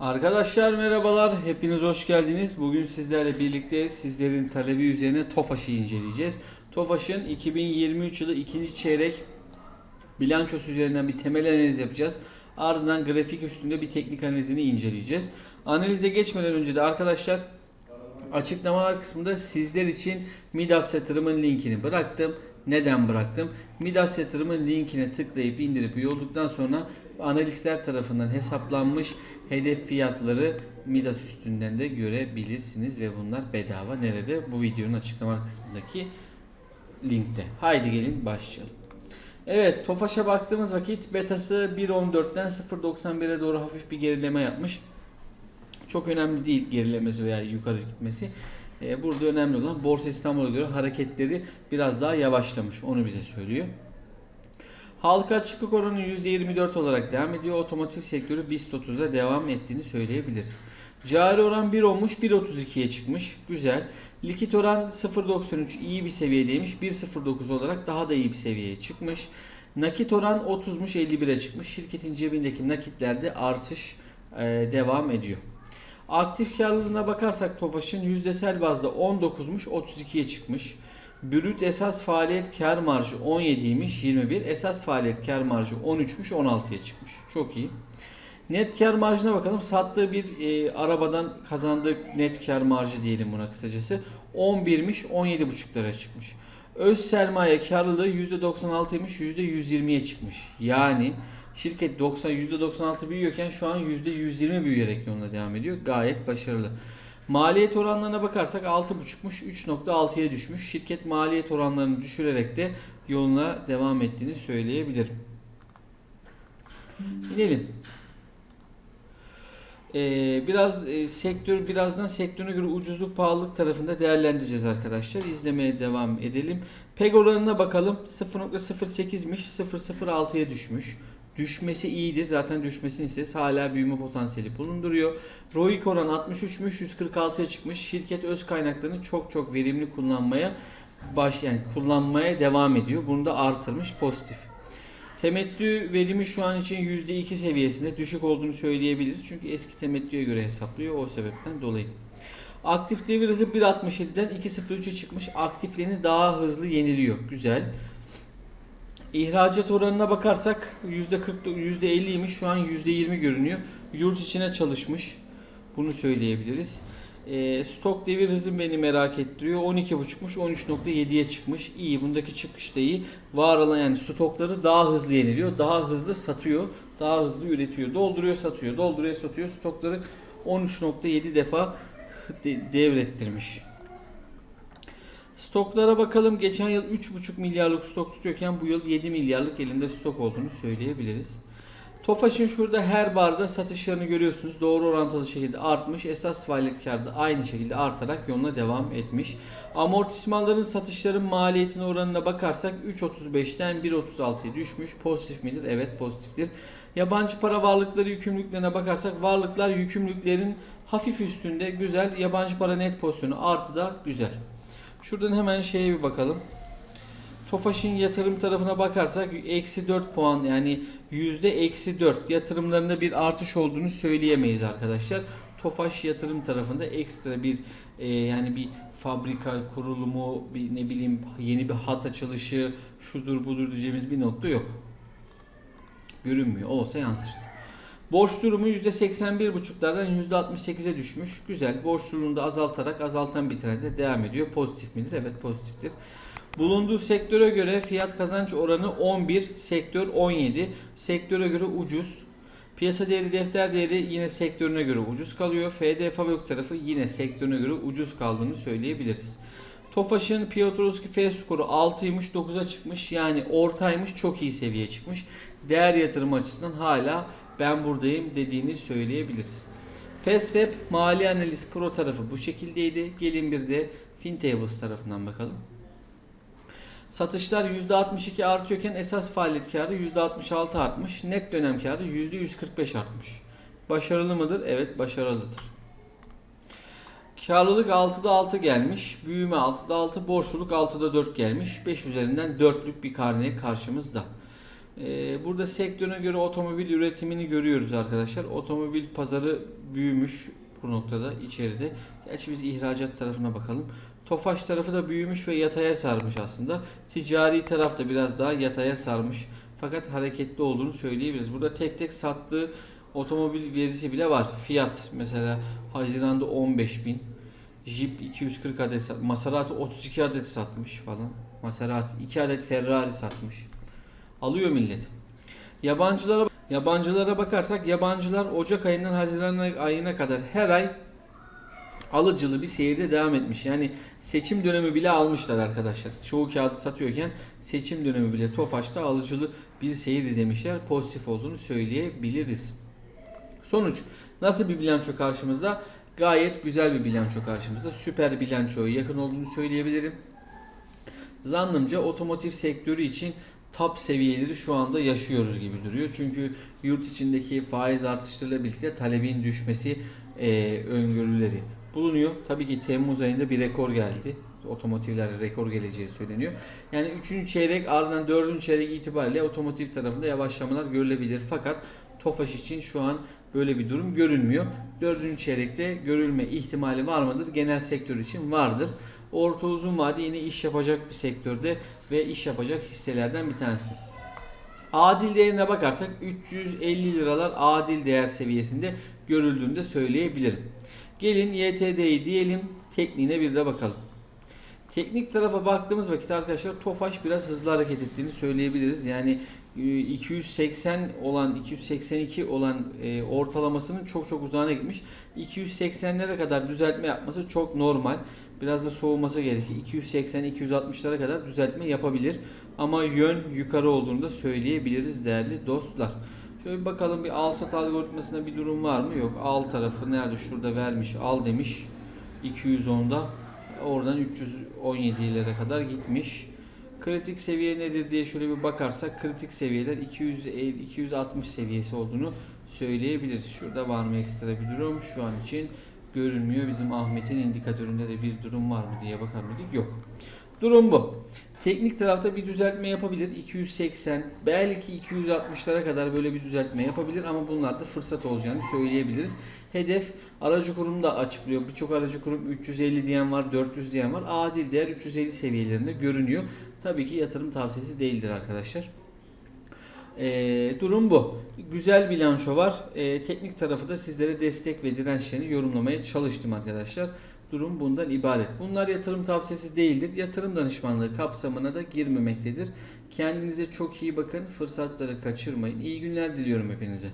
Arkadaşlar merhabalar, hepiniz hoş geldiniz. Bugün sizlerle birlikte sizlerin talebi üzerine TOFAŞ'ı inceleyeceğiz. TOFAŞ'ın 2023 yılı ikinci çeyrek bilançosu üzerinden bir temel analiz yapacağız. Ardından grafik üstünde bir teknik analizini inceleyeceğiz. Analize geçmeden önce de arkadaşlar açıklamalar kısmında sizler için Midas yatırımın linkini bıraktım. Neden bıraktım? Midas yatırımın linkine tıklayıp indirip üye olduktan sonra analistler tarafından hesaplanmış hedef fiyatları Midas üstünden de görebilirsiniz ve bunlar bedava. Nerede? Bu videonun açıklama kısmındaki linkte. Haydi gelin başlayalım. Evet Tofaş'a baktığımız vakit betası 1.14'ten 0.91'e doğru hafif bir gerileme yapmış. Çok önemli değil gerilemesi veya yukarı gitmesi. Ee, burada önemli olan Borsa İstanbul'a göre hareketleri biraz daha yavaşlamış. Onu bize söylüyor. Halka açıklık oranı %24 olarak devam ediyor. Otomotiv sektörü BIST 30'da devam ettiğini söyleyebiliriz. Cari oran 1 olmuş 1.32'ye çıkmış. Güzel. Likit oran 0.93 iyi bir seviyedeymiş. 1.09 olarak daha da iyi bir seviyeye çıkmış. Nakit oran 30'muş 51'e çıkmış. Şirketin cebindeki nakitlerde artış e, devam ediyor. Aktif karlılığına bakarsak Tofaş'ın yüzdesel bazda 19'muş 32'ye çıkmış. Brüt esas faaliyet kar marjı 17'ymiş 21. Esas faaliyet kar marjı 13'müş 16'ya çıkmış. Çok iyi. Net kar marjına bakalım. Sattığı bir e, arabadan kazandığı net kar marjı diyelim buna kısacası. 11'miş 17,5'lara çıkmış. Öz sermaye karlılığı %96'ymış %120'ye çıkmış. Yani şirket 90 %96 büyüyorken şu an %120 büyüyerek yoluna devam ediyor. Gayet başarılı. Maliyet oranlarına bakarsak 6.5'muş 3.6'ya düşmüş. Şirket maliyet oranlarını düşürerek de yoluna devam ettiğini söyleyebilirim. İnelim. Ee, biraz e, sektör birazdan sektöre göre ucuzluk pahalılık tarafında değerlendireceğiz arkadaşlar. İzlemeye devam edelim. PEG oranına bakalım. 0.08'miş 0.06'ya düşmüş. Düşmesi iyidir. Zaten düşmesini isteriz. Hala büyüme potansiyeli bulunduruyor. ROIC oran 63'müş 146'ya çıkmış. Şirket öz kaynaklarını çok çok verimli kullanmaya baş yani kullanmaya devam ediyor. Bunu da artırmış pozitif. Temettü verimi şu an için %2 seviyesinde düşük olduğunu söyleyebiliriz. Çünkü eski temettüye göre hesaplıyor o sebepten dolayı. Aktif devir hızı 1.67'den 2.03'e çıkmış. Aktifliğini daha hızlı yeniliyor. Güzel. İhracat oranına bakarsak %40 %50'ymiş. Şu an %20 görünüyor. Yurt içine çalışmış. Bunu söyleyebiliriz. E, stok devir hızı beni merak ettiriyor. 12.5'muş 13.7'ye çıkmış. İyi bundaki çıkış da iyi. Var olan yani stokları daha hızlı yeniliyor. Daha hızlı satıyor. Daha hızlı üretiyor. Dolduruyor satıyor. Dolduruyor satıyor. Stokları 13.7 defa de- devrettirmiş. Stoklara bakalım. Geçen yıl 3,5 milyarlık stok tutuyorken bu yıl 7 milyarlık elinde stok olduğunu söyleyebiliriz. Tofaş'ın şurada her barda satışlarını görüyorsunuz. Doğru orantılı şekilde artmış. Esas faaliyet karı da aynı şekilde artarak yoluna devam etmiş. Amortismanların satışların maliyetine oranına bakarsak 3.35'ten 1.36'ya düşmüş. Pozitif midir? Evet pozitiftir. Yabancı para varlıkları yükümlülüklerine bakarsak varlıklar yükümlülüklerin hafif üstünde güzel. Yabancı para net pozisyonu artıda güzel. Şuradan hemen şeye bir bakalım. Tofaş'ın yatırım tarafına bakarsak eksi 4 puan yani yüzde eksi 4 yatırımlarında bir artış olduğunu söyleyemeyiz arkadaşlar. Tofaş yatırım tarafında ekstra bir e, yani bir fabrika kurulumu bir ne bileyim yeni bir hat açılışı şudur budur diyeceğimiz bir nokta yok. Görünmüyor. Olsa yansırdı. Borç durumu %81,5'lardan %68'e düşmüş. Güzel. Borç durumunu da azaltarak azaltan bir trende devam ediyor. Pozitif midir? Evet pozitiftir. Bulunduğu sektöre göre fiyat kazanç oranı 11, sektör 17. Sektöre göre ucuz. Piyasa değeri defter değeri yine sektörüne göre ucuz kalıyor. FD Favök tarafı yine sektörüne göre ucuz kaldığını söyleyebiliriz. Tofaş'ın Piotrowski F skoru 6'ymış 9'a çıkmış. Yani ortaymış çok iyi seviyeye çıkmış. Değer yatırım açısından hala ben buradayım dediğini söyleyebiliriz. Fastweb Mali Analiz Pro tarafı bu şekildeydi. Gelin bir de FinTables tarafından bakalım. Satışlar %62 artıyorken esas faaliyet karı %66 artmış. Net dönem karı %145 artmış. Başarılı mıdır? Evet başarılıdır. Karlılık 6'da 6 gelmiş. Büyüme 6'da 6, borçluluk 6'da 4 gelmiş. 5 üzerinden 4'lük bir karne karşımızda. Ee, burada sektöre göre otomobil üretimini görüyoruz arkadaşlar. Otomobil pazarı büyümüş bu noktada içeride. Gerçi biz ihracat tarafına bakalım. Tofaş tarafı da büyümüş ve yataya sarmış aslında. Ticari taraf da biraz daha yataya sarmış. Fakat hareketli olduğunu söyleyebiliriz. Burada tek tek sattığı otomobil verisi bile var. Fiyat mesela Haziran'da 15 bin. Jeep 240 adet Maserati 32 adet satmış falan. Maserati 2 adet Ferrari satmış. Alıyor millet. Yabancılara yabancılara bakarsak yabancılar Ocak ayından Haziran ayına kadar her ay alıcılı bir seyirde devam etmiş. Yani seçim dönemi bile almışlar arkadaşlar. Çoğu kağıdı satıyorken seçim dönemi bile Tofaş'ta alıcılı bir seyir izlemişler. Pozitif olduğunu söyleyebiliriz. Sonuç nasıl bir bilanço karşımızda? Gayet güzel bir bilanço karşımızda. Süper bilançoya yakın olduğunu söyleyebilirim. Zannımca otomotiv sektörü için top seviyeleri şu anda yaşıyoruz gibi duruyor. Çünkü yurt içindeki faiz artışlarıyla birlikte talebin düşmesi e, öngörüleri bulunuyor. Tabii ki Temmuz ayında bir rekor geldi. Otomotivlerde rekor geleceği söyleniyor. Yani 3. çeyrek ardından 4. çeyrek itibariyle otomotiv tarafında yavaşlamalar görülebilir. Fakat Tofaş için şu an böyle bir durum görünmüyor. 4. çeyrekte görülme ihtimali var mıdır? Genel sektör için vardır. Orta uzun vade yine iş yapacak bir sektörde ve iş yapacak hisselerden bir tanesi. Adil değerine bakarsak 350 liralar adil değer seviyesinde görüldüğünü de söyleyebilirim. Gelin YTD'yi diyelim, tekniğine bir de bakalım. Teknik tarafa baktığımız vakit arkadaşlar Tofaş biraz hızlı hareket ettiğini söyleyebiliriz. Yani 280 olan 282 olan e, ortalamasının çok çok uzağına gitmiş. 280'lere kadar düzeltme yapması çok normal. Biraz da soğuması gerekiyor. 280-260'lara kadar düzeltme yapabilir. Ama yön yukarı olduğunu da söyleyebiliriz değerli dostlar. Şöyle bir bakalım bir al sat algoritmasında bir durum var mı? Yok. Al tarafı nerede? Şurada vermiş. Al demiş. 210'da. Oradan 317'lere kadar gitmiş. Kritik seviye nedir diye şöyle bir bakarsak kritik seviyeler 250 260 seviyesi olduğunu söyleyebiliriz. Şurada var mı ekstra bir durum? Şu an için görünmüyor. Bizim Ahmet'in indikatöründe de bir durum var mı diye bakar mıydık? Yok. Durum bu. Teknik tarafta bir düzeltme yapabilir. 280 belki 260'lara kadar böyle bir düzeltme yapabilir ama bunlar da fırsat olacağını söyleyebiliriz. Hedef aracı kurum da açıklıyor. Birçok aracı kurum 350 diyen var, 400 diyen var. Adil değer 350 seviyelerinde görünüyor. Tabii ki yatırım tavsiyesi değildir arkadaşlar. Ee, durum bu. Güzel bilanço var. Ee, teknik tarafı da sizlere destek ve dirençlerini yorumlamaya çalıştım arkadaşlar. Durum bundan ibaret. Bunlar yatırım tavsiyesi değildir. Yatırım danışmanlığı kapsamına da girmemektedir. Kendinize çok iyi bakın. Fırsatları kaçırmayın. İyi günler diliyorum hepinize.